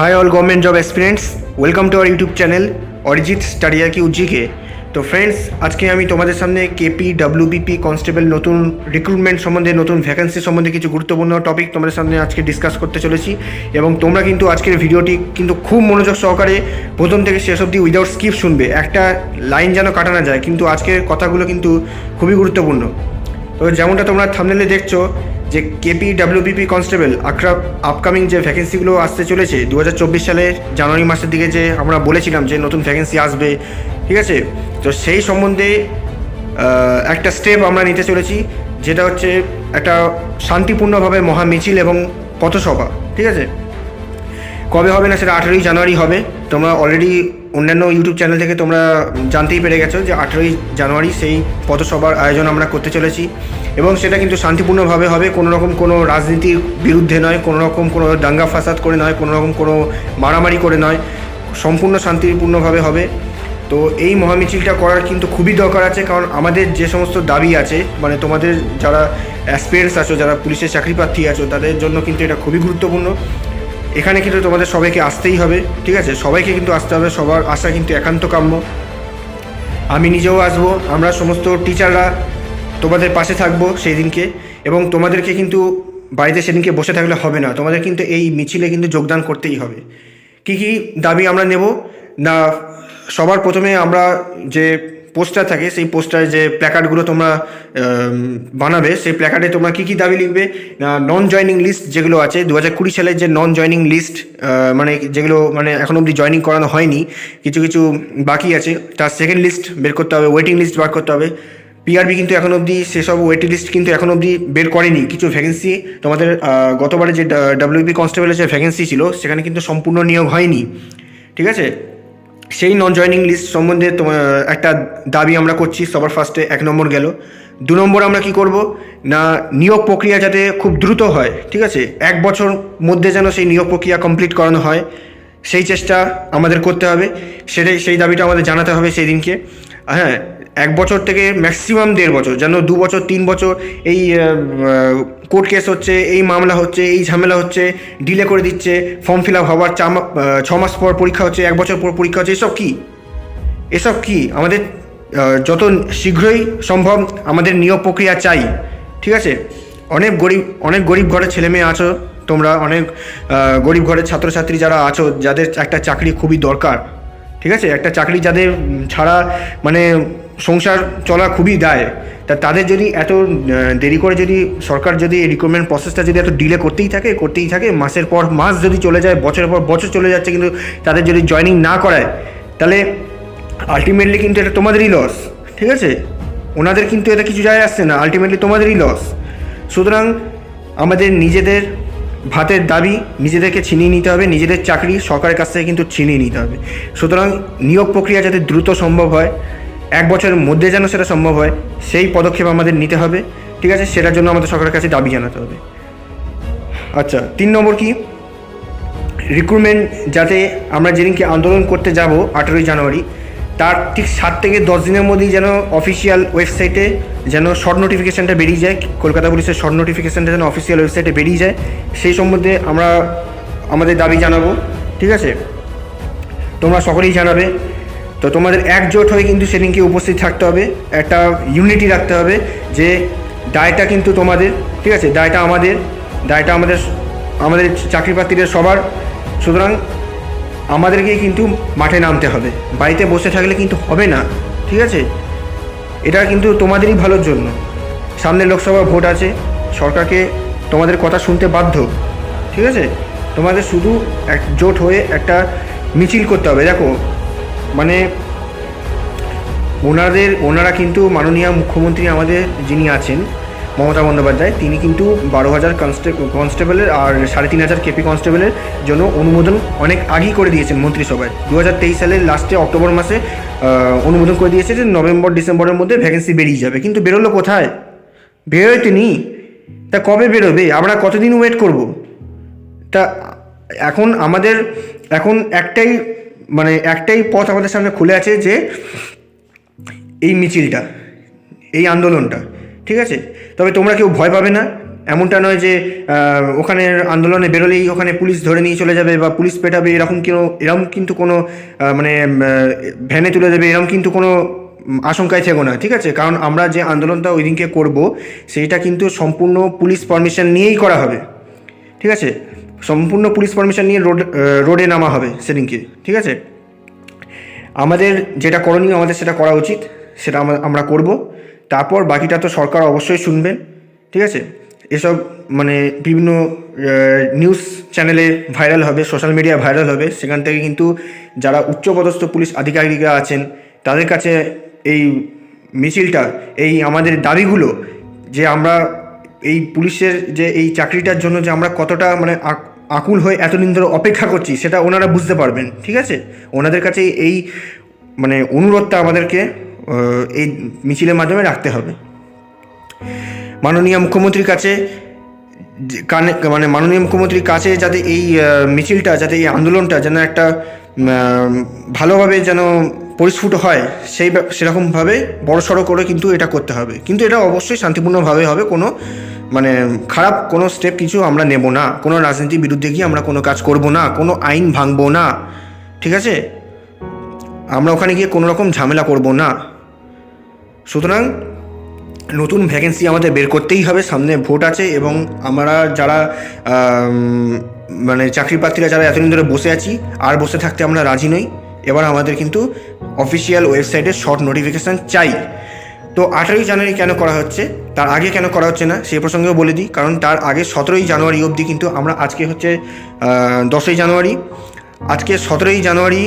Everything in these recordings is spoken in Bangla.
Hi all government job experience welcome to our YouTube channel Arijit স্টাডিয়া কি উজ্জিকে তো ফ্রেন্ডস আজকে আমি তোমাদের সামনে কেপি ডাব্লিউবিপি কনস্টেবল নতুন রিক্রুটমেন্ট সম্বন্ধে, নতুন ভ্যাকেন্সি সম্বন্ধে কিছু গুরুত্বপূর্ণ টপিক তোমাদের সামনে আজকে ডিসকাস করতে চলেছি। এবং তোমরা কিন্তু আজকের ভিডিওটি কিন্তু খুব মনোযোগ সহকারে প্রথম থেকে শেষ অবধি উইদাউট স্কিপ শুনবে। একটা লাইন যেন কাটানো যায়, কিন্তু আজকের কথাগুলো কিন্তু খুবই গুরুত্বপূর্ণ। তো যেমনটা তোমরা থামনেলে দেখছ যে কেপি ডাব্লিউবিপি কনস্টেবল আক্রা আপকামিং যে ভ্যাকেন্সিগুলো আসতে চলেছে দু সালের জানুয়ারি মাসের দিকে যে আমরা বলেছিলাম যে নতুন ভ্যাকেন্সি আসবে, ঠিক আছে? তো সেই সম্বন্ধে একটা স্টেপ আমরা নিতে চলেছি, যেটা হচ্ছে একটা শান্তিপূর্ণভাবে মহা মিছিল এবং পথসভা, ঠিক আছে? কবে হবে না সেটা আঠেরোই জানুয়ারি হবে, তোমরা অলরেডি অন্যান্য ইউটিউব চ্যানেল থেকে তোমরা জানতেই পেরে গেছো যে আঠেরোই জানুয়ারি সেই পথসভার আয়োজন আমরা করতে চলেছি। এবং সেটা কিন্তু শান্তিপূর্ণভাবে হবে, কোনো রকম কোনো রাজনীতির বিরুদ্ধে নয়, কোনো রকম কোনো দাঙ্গা ফাসাদ করে নয়, কোনো রকম কোনো মারামারি করে নয়, সম্পূর্ণ শান্তিপূর্ণভাবে হবে। তো এই মহামিছিলটা করার কিন্তু খুবই দরকার আছে, কারণ আমাদের যে সমস্ত দাবি আছে মানে তোমাদের যারা অ্যাসপিরেন্টস আছো, যারা পুলিশের চাকরি প্রার্থী আছো, তাদের জন্য কিন্তু এটা খুবই গুরুত্বপূর্ণ। এখানে কিন্তু তোমাদের সবাইকে আসতেই হবে, ঠিক আছে? সবাইকে কিন্তু আসতে হবে, সবার আসা কিন্তু একান্ত কাম্য। আমি নিজেও আসব, আমরা সমস্ত টিচাররা তোমাদের পাশে থাকব সেই দিনকে এবং তোমাদেরকে কিন্তু বাড়িতে সেদিনকে বসে থাকলে হবে না। তোমাদের কিন্তু এই মিছিলে কিন্তু যোগদান করতেই হবে। কি কি দাবি আমরা নেব? না, সবার প্রথমে আমরা যে পোস্টার থাকে, সেই পোস্টারে যে প্ল্যাকার্ডগুলো তোমরা বানাবে, সেই প্ল্যাকার্ডে তোমরা কী কী দাবি লিখবে? নন জয়নিং লিস্ট যেগুলো আছে দু হাজার কুড়ি সালের যে নন জয়নিং লিস্ট মানে যেগুলো মানে এখন অবধি জয়নিং করানো হয়নি, কিছু কিছু বাকি আছে, তার সেকেন্ড লিস্ট বের করতে হবে ওয়েটিং লিস্ট বার করতে হবে। পিআরবি কিন্তু এখন অবধি সেসব ওয়েটিং লিস্ট কিন্তু এখন অবধি বের করেনি, কিছু ভ্যাকেন্সি তোমাদের গতবারে যে ডাব্লিউপি কনস্টেবলের যে ভ্যাকেন্সি ছিল, সেখানে কিন্তু সম্পূর্ণ নিয়োগ হয়নি। ঠিক আছে? সেই নন জয়নিং লিস্ট সম্বন্ধে একটা দাবি আমরা করছি, সবার ফার্স্টে এক নম্বর গেল। দু নম্বর আমরা কি করব? না, নিয়োগ প্রক্রিয়া যাতে খুব দ্রুত হয়, ঠিক আছে? এক বছর মধ্যে যেন সেই নিয়োগ প্রক্রিয়া কমপ্লিট করানো হয়, সেই চেষ্টা আমাদের করতে হবে। সেটাই, সেই দাবিটা আমাদের জানাতে হবে সেই দিনকে হ্যাঁ এক বছর থেকে ম্যাক্সিমাম দেড় বছর, যেন দু বছর, তিন বছর এই কোর্ট কেস হচ্ছে, এই মামলা হচ্ছে, এই ঝামেলা হচ্ছে ডিলে করে দিচ্ছে ফর্ম ফিল আপ হওয়ার ছ মাস পর পরীক্ষা হচ্ছে, এক বছর পর পরীক্ষা হচ্ছে, এসব কী? এসব কি? আমাদের যত শীঘ্রই সম্ভব আমাদের নিয়োগ প্রক্রিয়া চাই, ঠিক আছে? অনেক গরিব অনেক গরিব ঘরের ছেলে মেয়ে আছো তোমরা, অনেক গরিব ঘরের ছাত্রছাত্রী যারা আছো, যাদের একটা চাকরি খুবই দরকার, ঠিক আছে? একটা চাকরি যাদের ছাড়া মানে সংসার চলা খুবই দায়। তা তাদের যদি এত দেরি করে যদি সরকার যদি রিক্রুটমেন্ট প্রসেসটা যদি এত ডিলে করতেই থাকে করতেই থাকে, মাসের পর মাস যদি চলে যায়, বছরের পর বছর চলে যাচ্ছে কিন্তু তাদের যদি জয়নিং না করায়, তাহলে আলটিমেটলি কিন্তু এটা তোমাদেরই লস ঠিক আছে? ওনাদের কিন্তু এটা কিছু যায় আসছে না আলটিমেটলি তোমাদেরই লস সুতরাং আমাদের নিজেদের ভাতের দাবি, নিজেদেরকে ছিনিয়ে নিতে হবে, নিজেদের চাকরি সরকারের কাছ থেকে কিন্তু ছিনিয়ে নিতে হবে। সুতরাং নিয়োগ প্রক্রিয়া যাতে দ্রুত সম্ভব হয় এক বছরের মধ্যে যেন সেটা সম্ভব হয়, সেই পদক্ষেপ আমাদের নিতে হবে। ঠিক আছে, সেটার জন্য আমাদের সরকারের কাছে দাবি জানাতে হবে। আচ্ছা তিন নম্বর কি? রিক্রুটমেন্ট যাতে আমরা যেদিনকে আন্দোলন করতে যাব, আঠেরোই জানুয়ারি, তার ঠিক সাত থেকে দশ দিনের মধ্যেই যেন অফিসিয়াল ওয়েবসাইটে যেন শর্ট নোটিফিকেশানটা বেরিয়ে যায়, কলকাতা পুলিশের শর্ট নোটিফিকেশানটা যেন অফিসিয়াল ওয়েবসাইটে বেরিয়ে যায়, সেই সম্বন্ধে আমরা আমাদের দাবি জানাব। ঠিক আছে? তোমরা সকলেই জানাবে। তো তোমাদের একজোট হয়ে কিন্তু সেদিনকে উপস্থিত থাকতে হবে। একটা ইউনিটি রাখতে হবে যে দায়টা কিন্তু তোমাদের, ঠিক আছে? দায়টা আমাদের দায়টা আমাদের আমাদের চাকরি প্রার্থীদের সবার। সুতরাং আমাদেরকে কিন্তু মাঠে নামতে হবে। বাড়িতে বসে থাকলে কিন্তু হবে না, ঠিক আছে? এটা কিন্তু তোমাদেরই ভালোর জন্য। সামনে লোকসভা ভোট আছে, সরকারকে তোমাদের কথা শুনতে বাধ্য, ঠিক আছে? তোমাদের শুধু একজোট হয়ে একটা মিছিল করতে হবে। দেখো মানে ওনাদের, ওনারা কিন্তু মাননীয় মুখ্যমন্ত্রী আমাদের যিনি আছেন, মমতা বন্দ্যোপাধ্যায়, তিনি কিন্তু বারো হাজার কনস্টে কনস্টেবলের আর সাড়ে তিন হাজার কেপি কনস্টেবলের জন্য অনুমোদন অনেক আগেই করে দিয়েছেন মন্ত্রিসভায়। দু হাজার তেইশ সালের লাস্টে অক্টোবর মাসে অনুমোদন করে দিয়েছে যে নভেম্বর, ডিসেম্বরের মধ্যে ভ্যাকেন্সি বেরিয়ে যাবে। কিন্তু বেরোলো কোথায়? বেরোয় তিনি তা কবে বেরোবে? আমরা কতদিন ওয়েট করব? তা এখন আমাদের, এখন একটাই মানে একটাই পথ আমাদের সামনে খুলে আছে যে এই মিছিলটা, এই আন্দোলনটা, ঠিক আছে? তবে তোমরা কেউ ভয় পাবে না। এমনটা নয় যে ওখানে আন্দোলনে বেরোলেই ওখানে পুলিশ ধরে নিয়ে চলে যাবে বা পুলিশ পেটাবে, এরকম কোনো এরকম কিন্তু কোনো মানে ভ্যানে তুলে দেবে এরকম কিন্তু কোনো আশঙ্কায় থেকো না, ঠিক আছে? কারণ আমরা যে আন্দোলনটা ওই দিনকে করব, সেইটা কিন্তু সম্পূর্ণ পুলিশ পারমিশন নিয়েই করা হবে, ঠিক আছে? সম্পূর্ণ পুলিশ পারমিশন নিয়ে রোড রোডে নামা হবে সেদিনকে, ঠিক আছে? আমাদের যেটা করণীয় আমাদের সেটা করা উচিত, সেটা আমরা করব। তারপর বাকিটা তো সরকার অবশ্যই শুনবেন, ঠিক আছে? এসব মানে বিভিন্ন নিউজ চ্যানেলে ভাইরাল হবে সোশ্যাল মিডিয়া ভাইরাল হবে, সেখান থেকে কিন্তু যারা উচ্চপদস্থ পুলিশ আধিকারিকরা আছেন, তাদের কাছে এই মিছিলটা, এই আমাদের দাবিগুলো, যে আমরা এই পুলিশের যে এই চাকরিটার জন্য যে আমরা কতটা মানে আক- আকুল হয়ে এতদিন ধরে অপেক্ষা করছি, সেটা ওনারা বুঝতে পারবেন, ঠিক আছে? ওনাদের কাছে এই মানে অনুরোধটা আমাদেরকে এই মিছিলের মাধ্যমে রাখতে হবে। মাননীয় মুখ্যমন্ত্রীর কাছে কানে মানে মাননীয় মুখ্যমন্ত্রীর কাছে যাতে এই মিছিলটা, যাতে এই আন্দোলনটা যেন একটা ভালোভাবে যেন পরিস্ফুট হয়, সেই সেরকমভাবে বড় সড়ো করে কিন্তু এটা করতে হবে। কিন্তু এটা অবশ্যই শান্তিপূর্ণভাবে হবে, কোনো মানে খারাপ কোনো স্টেপ কিছু আমরা নেব না। কোনো রাজনীতির বিরুদ্ধে গিয়ে আমরা কোনো কাজ করব না, কোনো আইন ভাঙবো না। ঠিক আছে? আমরা ওখানে গিয়ে কোনো রকম ঝামেলা করব না। সুতরাং নতুন ভ্যাকেন্সি আমাদের বের করতেই হবে, সামনে ভোট আছে এবং আমরা যারা মানে চাকরি প্রার্থীরা যারা এতদিন ধরে বসে আছি, আর বসে থাকতে আমরা রাজি নই। এবার আমাদের কিন্তু অফিসিয়াল ওয়েবসাইটে শর্ট নোটিফিকেশান চাই। তো আঠারোই জানুয়ারি কেন করা হচ্ছে? তার আগে কেন করা হচ্ছে না? সেই প্রসঙ্গেও বলে দিই, কারণ তার আগে সতেরোই জানুয়ারি অবধি কিন্তু আমরা আজকে হচ্ছে দশই জানুয়ারি। আজকে সতেরোই জানুয়ারি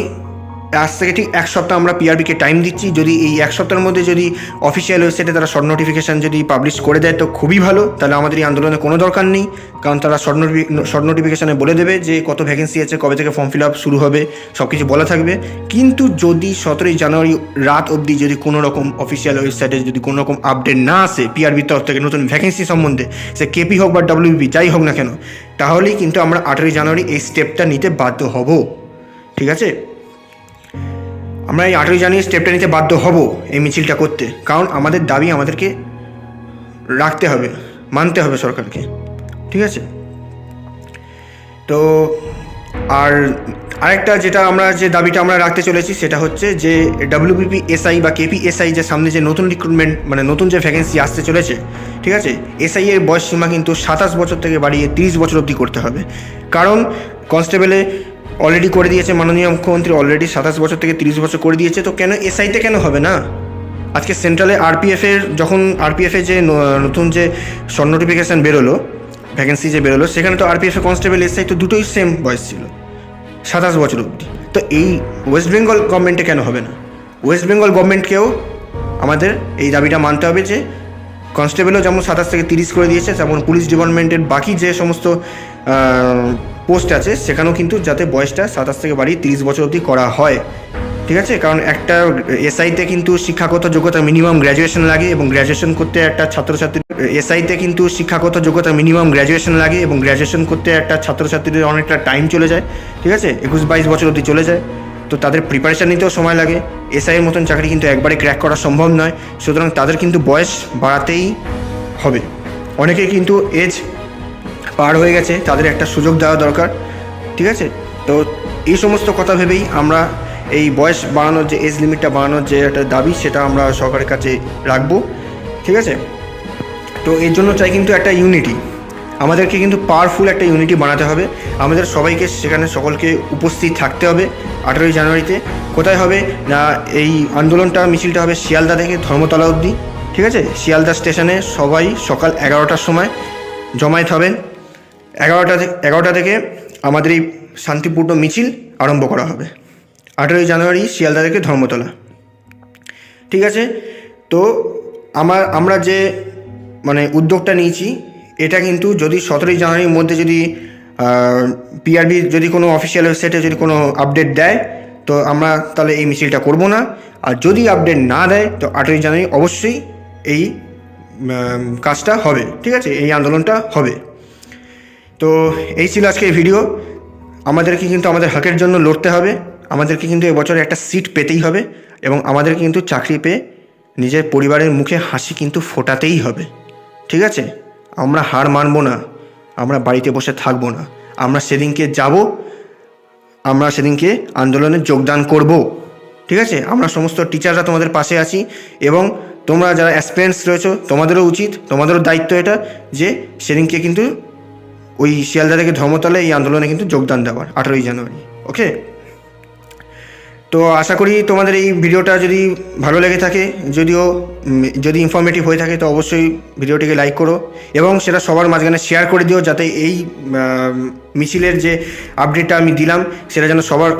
আজ থেকে ঠিক এক সপ্তাহ আমরা পিআরবিকে টাইম দিচ্ছি। যদি এই এক সপ্তাহের মধ্যে যদি অফিসিয়াল ওয়েবসাইটে তারা শর্ট নোটিফিকেশান যদি পাবলিশ করে দেয়, তো খুবই ভালো। তাহলে আমাদের এই আন্দোলনের কোনো দরকার নেই। কারণ তারা শর্ট নোটিফি শর্ট নোটিফিকেশানে বলে দেবে যে কত ভ্যাকেন্সি আছে, কবে থেকে ফর্ম ফিল আপ শুরু হবে সব কিছু বলা থাকবে। কিন্তু যদি সতেরোই জানুয়ারি রাত অবধি যদি কোনো রকম অফিসিয়াল ওয়েবসাইটে যদি কোনো রকম আপডেট না আসে পিআরবির তরফ থেকে নতুন ভ্যাকেন্সি সম্বন্ধে, সে কেপি হোক বা ডাব্লিউবি যাই হোক না কেন, তাহলেই কিন্তু আমরা আঠেরোই জানুয়ারি এই স্টেপটা নিতে বাধ্য হব। ঠিক আছে? আমরা এই আঠেরোই জানুয়ারি স্টেপটা নিতে বাধ্য হব এই মিছিলটা করতে। কারণ আমাদের দাবি আমাদেরকে রাখতে হবে, মানতে হবে সরকারকে। ঠিক আছে? তো আর আরেকটা যেটা আমরা যে দাবিটা আমরা রাখতে চলেছি সেটা হচ্ছে যে ডাব্লিউবিপি এসআই বা কেপি এসআই যে সামনে যে নতুন রিক্রুটমেন্ট মানে নতুন যে ভ্যাকেন্সি আসতে চলেছে, ঠিক আছে? এসআই এর বয়স সীমা কিন্তু সাতাশ বছর থেকে বাড়িয়ে তিরিশ বছর অবধি করতে হবে। কারণ কনস্টেবলে অলরেডি করে দিয়েছে মাননীয় মুখ্যমন্ত্রী অলরেডি সাতাশ বছর থেকে তিরিশ বছর করে দিয়েছে, তো কেন এসআইতে কেন হবে না? আজকে সেন্ট্রালে আরপিএফের যখন আরপিএফে যে নতুন যে শর্ট নোটিফিকেশান বেরোলো ভ্যাকেন্সি যে বেরোলো, সেখানে তো আরপিএফ কনস্টেবল এসআই তো দুটোই সেম বয়স ছিল, সাতাশ বছর অবধি। তো এই ওয়েস্ট বেঙ্গল গভর্নমেন্টে কেন হবে না? ওয়েস্ট বেঙ্গল গভর্নমেন্টকেও আমাদের এই দাবিটা মানতে হবে যে কনস্টেবলও যেমন সাতাশ থেকে তিরিশ করে দিয়েছে, তেমন পুলিশ ডিপার্টমেন্টের বাকি যে সমস্ত পোস্ট আছে, সেখানেও কিন্তু যাতে বয়সটা সাতাশ থেকে বাড়িয়ে তিরিশ বছর অবধি করা হয়। ঠিক আছে? কারণ একটা এসআইতে কিন্তু শিক্ষাগত যোগ্যতা মিনিমাম গ্র্যাজুয়েশন লাগে এবং গ্র্যাজুয়েশন করতে একটা ছাত্রছাত্রী এসআইতে কিন্তু শিক্ষাগত যোগ্যতা মিনিমাম গ্র্যাজুয়েশন লাগে এবং গ্র্যাজুয়েশন করতে একটা ছাত্রছাত্রীদের অনেকটা টাইম চলে যায়। ঠিক আছে? একুশ বাইশ বছর অবধি চলে যায়। তো তাদের প্রিপারেশান নিতেও সময় লাগে। এসআইয়ের মতন চাকরি কিন্তু একবারে ক্র্যাক করা সম্ভব নয়। সুতরাং তাদের কিন্তু বয়স বাড়াতেই হবে। অনেকেই কিন্তু এজ পার হয়ে গেছে, তাদের একটা সুযোগ দেওয়া দরকার, ঠিক আছে? তো এই সমস্ত কথা ভেবেই আমরা এই বয়স বাড়ানোর যে এজ লিমিটটা বাড়ানোর যে একটা দাবি, সেটা আমরা সরকারের কাছে রাখব, ঠিক আছে? তো এর জন্য চাই কিন্তু একটা ইউনিটি আমাদেরকে কিন্তু পাওয়ারফুল একটা ইউনিটি বানাতে হবে। আমাদের সবাইকে সেখানে সকলকে উপস্থিত থাকতে হবে আঠেরোই জানুয়ারিতে। কোথায় হবে? না, এই আন্দোলনটা, মিছিলটা হবে শিয়ালদা থেকে ধর্মতলা অবধি, ঠিক আছে? শিয়ালদা স্টেশনে সবাই সকাল এগারোটার সময় জমায়েত হবেন। এগারোটা এগারোটা থেকে আমাদের এই শান্তিপূর্ণ মিছিল আরম্ভ করা হবে। আঠেরোই জানুয়ারি শিয়ালদা থেকে ধর্মতলা। ঠিক আছে? তো আমার আমরা যে মানে উদ্যোগটা নিয়েছি, এটা কিন্তু যদি সতেরোই জানুয়ারির মধ্যে যদি পিআরবি যদি কোনো অফিসিয়াল ওয়েবসাইটে যদি কোনো আপডেট দেয়, তো আমরা তাহলে এই মিছিলটা করব না। আর যদি আপডেট না দেয়, তো আঠেরোই জানুয়ারি অবশ্যই এই কাজটা হবে। ঠিক আছে? এই আন্দোলনটা হবে। তো এই ছিল আজকের ভিডিও আমাদেরকে কিন্তু আমাদের হকের জন্য লড়তে হবে। আমাদেরকে কিন্তু এবছরে একটা সিট পেতেই হবে এবং আমাদেরকে কিন্তু চাকরি পেয়ে নিজের পরিবারের মুখে হাসি কিন্তু ফোটাতেই হবে। ঠিক আছে? আমরা হার মানব না। আমরা বাড়িতে বসে থাকব না। আমরা সেদিনকে যাব। আমরা সেদিনকে আন্দোলনে যোগদান করব। ঠিক আছে? আমরা সমস্ত টিচাররা তোমাদের পাশে আছি এবং তোমরা যারা অ্যাসপিরেন্টস রয়েছো, তোমাদেরও উচিত, তোমাদেরও দায়িত্ব এটা যে সেদিনকে কিন্তু ওই শিয়ালদা ধর্মতলে এই আন্দোলনে কিন্তু যোগদান দেওয়ার, আঠেরোই জানুয়ারি ওকে তো আশা করি তোমাদের এই ভিডিওটা যদি ভালো লেগে থাকে, যদিও যদি ইনফরমেটিভ হয়ে থাকে, তো অবশ্যই ভিডিওটিকে লাইক করো এবং সেটা সবার মাঝখানে শেয়ার করে দিও যাতে এই মিছিলের যে আপডেটটা আমি দিলাম, সেটা যেন সবার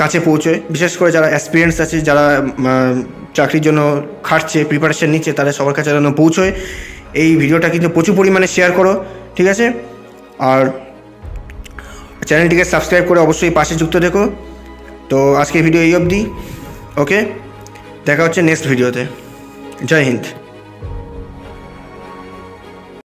কাছে পৌঁছয়। বিশেষ করে যারা এক্সপিরিয়েন্স আছে, যারা চাকরির জন্য খাটছে প্রিপারেশন নিচ্ছে, তাদের সবার কাছে যেন পৌঁছয়। এই ভিডিওটা কিন্তু প্রচুর পরিমাণে শেয়ার করো, ঠিক আছে? আর চ্যানেলটিকে সাবস্ক্রাইব করে অবশ্যই পাশে যুক্ত দেখো তো আজকে ভিডিও এই অবধি, ওকে? দেখা হচ্ছে নেক্সট ভিডিওতে জয় হিন্দ।